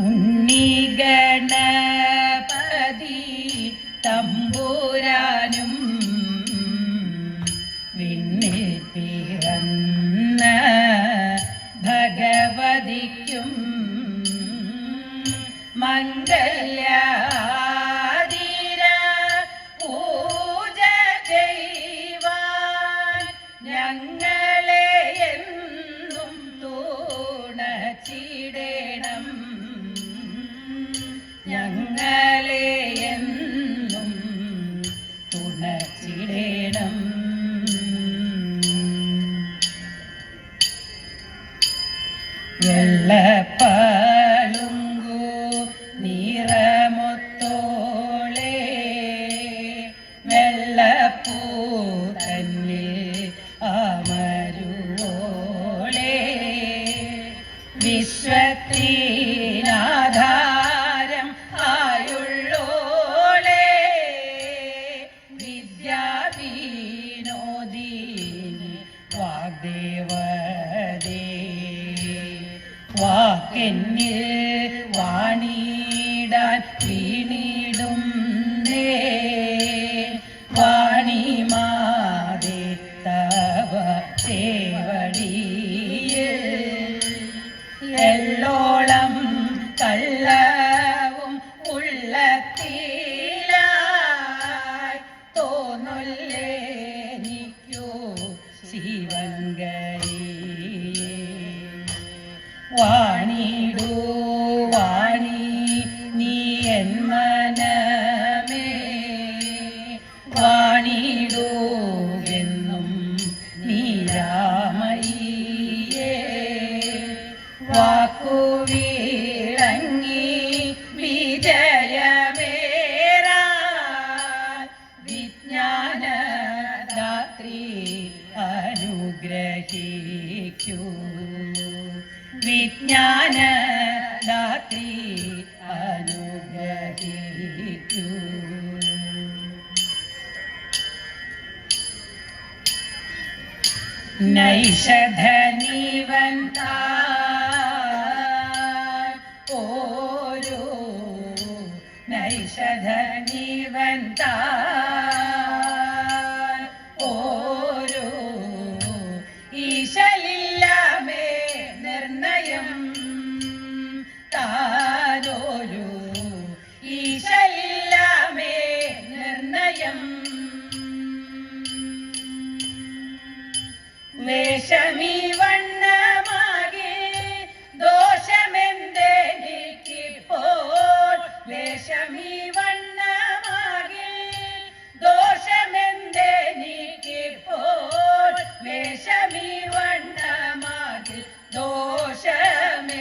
ഉണ്ണിഗണപതി തമ്പുരാനും வெள்ளப்பா സേവടിയിൽ എള്ളോളം കള്ളവും ഉള്ളത്തിലായി തോന്നൊല്ലേനിക്കൂ ശിവങ്കരി വാണിടൂ വാണി നീ എൻ മനമേ വിജ്ഞാനദാത്രി അനുഗ്രഹിക്കൂ. വിജ്ഞാനദാത്രി അനുഗ്രഹിക്കൂ. നൈഷധനിവന്ത വേഷമീ വണ്ണമാകെ ദോഷമെന്തെനിക്കിപ്പോൾ വേഷമീ വണ്ണമാകെ ദോഷമെന്തെനിക്കിപ്പോൾ വേഷമീ വണ്ണമാകെ ദോഷമെന്തെനിക്കിപ്പോൾ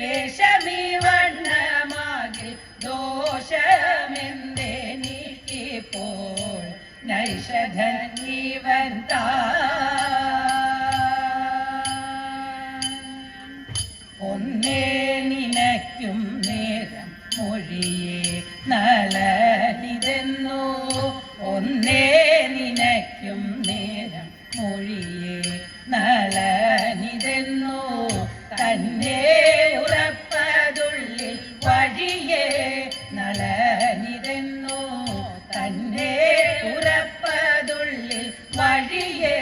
വേഷമീ വണ്ണമാകെ ദോഷമെന്തെനിക്കിപ്പോൾ നൈഷധനീവൻ മൊഴിയെ നളനിതെന്നു ഒന്നേ നിനയ്ക്കും നേരം മൊഴിയെ നളനിതെന്നു തന്നെ ഉറപ്പതുള്ളിൽ വഴിയെ നളനിതെന്നു തന്നെ ഉറപ്പതുള്ളിൽ വഴിയെ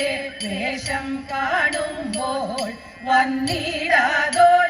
വേഷം കാണുമ്പോൾ വന്നിടാദോഷം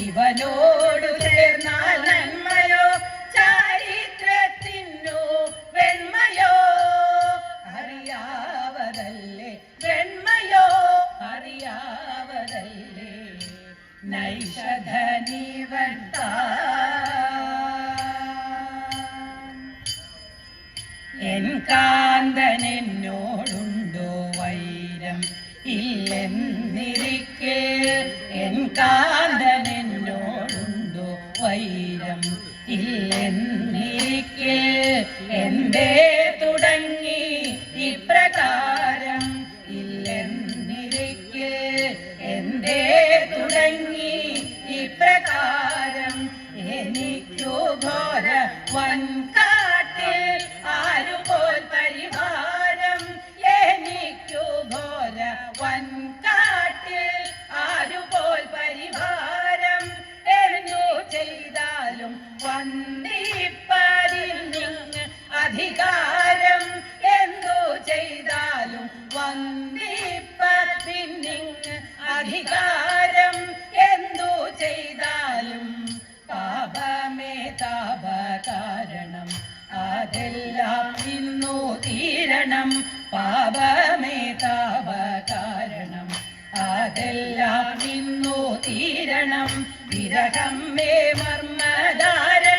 ഇവനോടു ചേർന്നാൽ നന്മയോ? ചാരിത്രത്തിനോ വെണ്മയോ? അറിയാവതല്ലേ വെണ്മയോ? അറിയാവതല്ലേ നൈഷധനിവൻ താൻ എൻ കാന്തൻ എന്നോടുണ്ടോ വൈരം ഇല്ലെന്നിരിക്കെ? എൻ കാന്തൻ വൈരം ഇല്ലെന്നിരിക്കെ എന്തേ വന്ദിപ്പതിൽ നിന്ന് അധികാരം എന്തു ചെയ്താലും വന്ദിപ്പതിൽ നിന്ന് അധികാരം എന്തു ചെയ്താലും പാപമേ താപ കാരണം. അതെല്ലാം ഇന്നു തീരണം. പാപമേ താപ കാരണം. അതെല്ലാം ഇന്നു തീരണം. വിരകം മേ മർമ്മധാരണം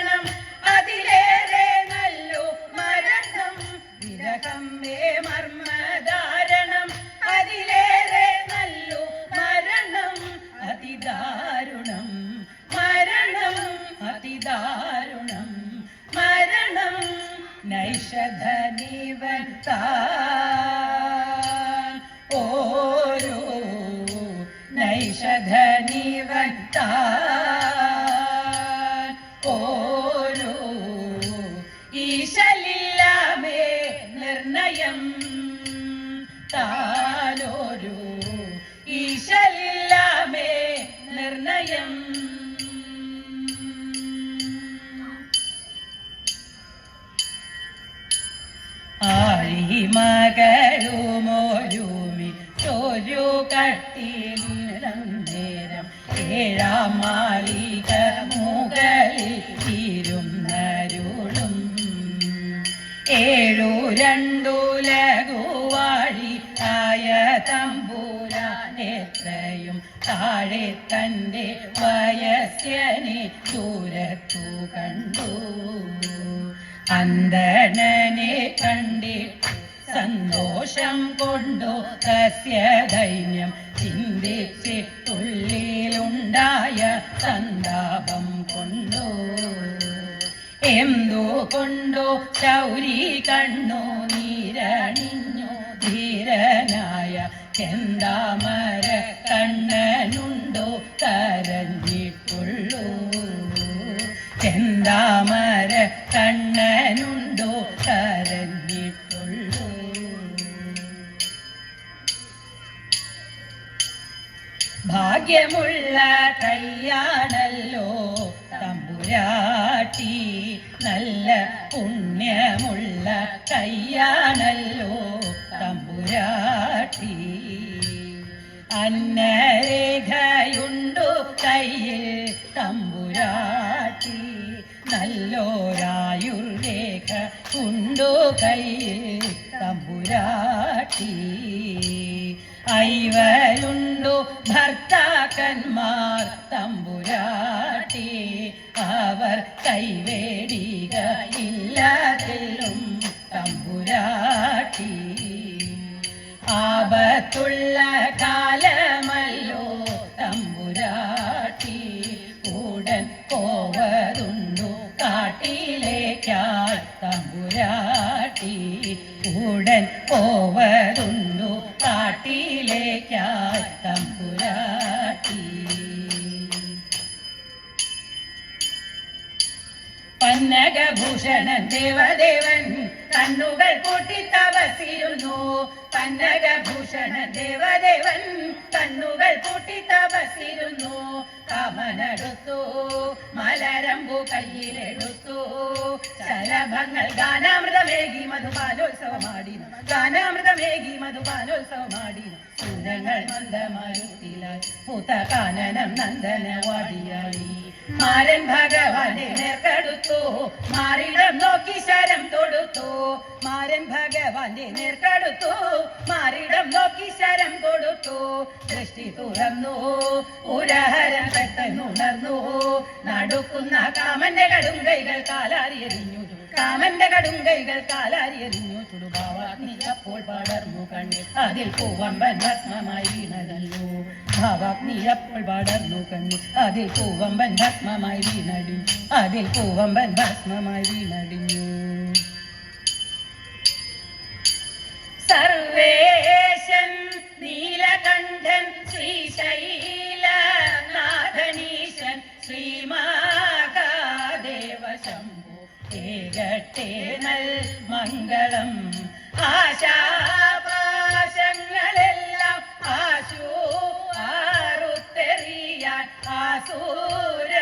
അതിദാരുണം മരണം അതിദാരുണം. മരണം നൈഷധനിവൻ താൻ ഓരോ നൈഷധനിവൻ ഓരോ ഈശലില്ലാമേ നിർണയം താനോരോ ആയി മകളുമോരുമി ചോരു കട്ടിലിടം നേരം ഏഴാം മാളിക മുകളിൽ ഇരുന്നരുളും. ഏഴു രണ്ടു ലഘുവാഴി ആയ തമ്പൂരാൻ എത്രയും താഴെ തന്റെ വയസ്യനെ ദൂരത്തു കണ്ടു. അന്തണനെ കണ്ടിട്ടു സന്തോഷം കൊണ്ടു തസ്യ ദൈന്യം ചിന്തിച്ചിട്ടുള്ളിലുണ്ടായ സന്താപം കൊണ്ടോ. എന്തോ കൊണ്ടോ ചൗരി കണ്ണോ നീരണിഞ്ഞു. ധീരനായ ചെന്താമര കണ്ണനുണ്ടോ കരഞ്ഞിട്ടുള്ളൂ. ചെന്താമര കണ്ണനുണ്ടോ ഭാഗ്യമുള്ള കയ്യാണല്ലോ തമ്പുരാട്ടി നല്ല പുണ്യമുള്ള കയ്യാണല്ലോ തമ്പുരാട്ടി അന്നരേഖയുണ്ടു കയ്യിൽ. തമ്പുരാട്ടി നല്ലോരായുർരേഖ ഉണ്ടു കയ്യിൽ. തമ്പുരാട്ടി ഐവരുണ്ടു ഭർത്താക്കന്മാർ തമ്പുരാട്ടി. അവർ കൈവേടിക ഇല്ലാതിലും തമ്പുരാട്ടി. ആപത്തുള്ള കാലമല്ലോ ദേവദേവൻ കണ്ണുകൾ കൂട്ടി തപസിരുന്നു പന്നകഭൂഷണൻ ദേവദേവൻ കണ്ണുകൾ കൂട്ടി തപസിരുന്നു കമനെടുത്തു മലരമ്പു കയ്യിലെടുത്തു. ശലഭങ്ങൾ ഗാനാമൃതമേകി മധുപാലോത്സവമാടിനു ഗാനാമൃതമേകി മധുപാലോത്സവമാടിനു സുരങ്ങൾ മന്ദമരുത്തിലായി പൂത്ത കാനനം മാരൻ ഭഗവാനെ നേർക്കടുത്തു. മാറിടം നോക്കി ശരം തൊടുത്തു. മാരൻ ഭഗവാന്റെ നേർക്കടുത്തു. മാറിടം നോക്കി ശരം കൊടുത്തു. ദൃഷ്ടി തുറന്നു. ഉരഹരം പെട്ടെന്നുണർന്നു. നടുക്കുന്ന കാമന്റെ കടും കൈകൾ കാലാരി എറിഞ്ഞു കാമന്റെ കടുങ്കൈകൾ കാലാരിയെറിഞ്ഞു. ചുടുഭാവാഗ്നി അപ്പോൾ പടർന്നു കണ്ണിൽ. അതിൽ പൂവമ്പൻ ഭസ്മമായി വീണതല്ലോ ഭാവാഗ്നി അപ്പോൾ കണ്ണു. അതിൽ പൂവമ്പൻ ഭസ്മമായി വീണടിഞ്ഞു. അതിൽ പൂവമ്പൻ ഭസ്മമായി വീണടിഞ്ഞു. സർവേശൻ നീലകണ്ഠൻ ശ്രീശൈലനാഥനീശൻ ശ്രീമഹാദേവ ശംഭു ഏകട്ടെ നൽ മംഗളം ആശാപാശങ്ങളെല്ലാം ആസൂര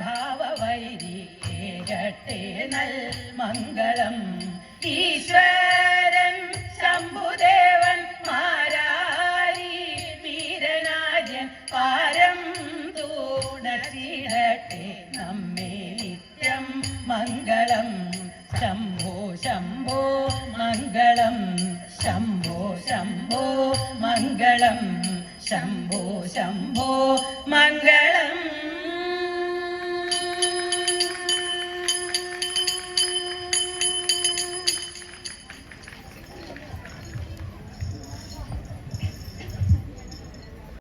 ഭാവവൈരി ഏകട്ടെ നൽ മംഗളം. ഈശ്വരൻ ശംഭുദേവൻ മാരാരി വീരനാര്യൻ പാരം തൂണച്ചിടട്ടെ നമ്മെ നിത്യം മംഗളം. ശംഭോ ശംഭോ മംഗളം. ശംഭോ ശംഭോ മംഗളം. ശംഭോ ശംഭോ മംഗളം.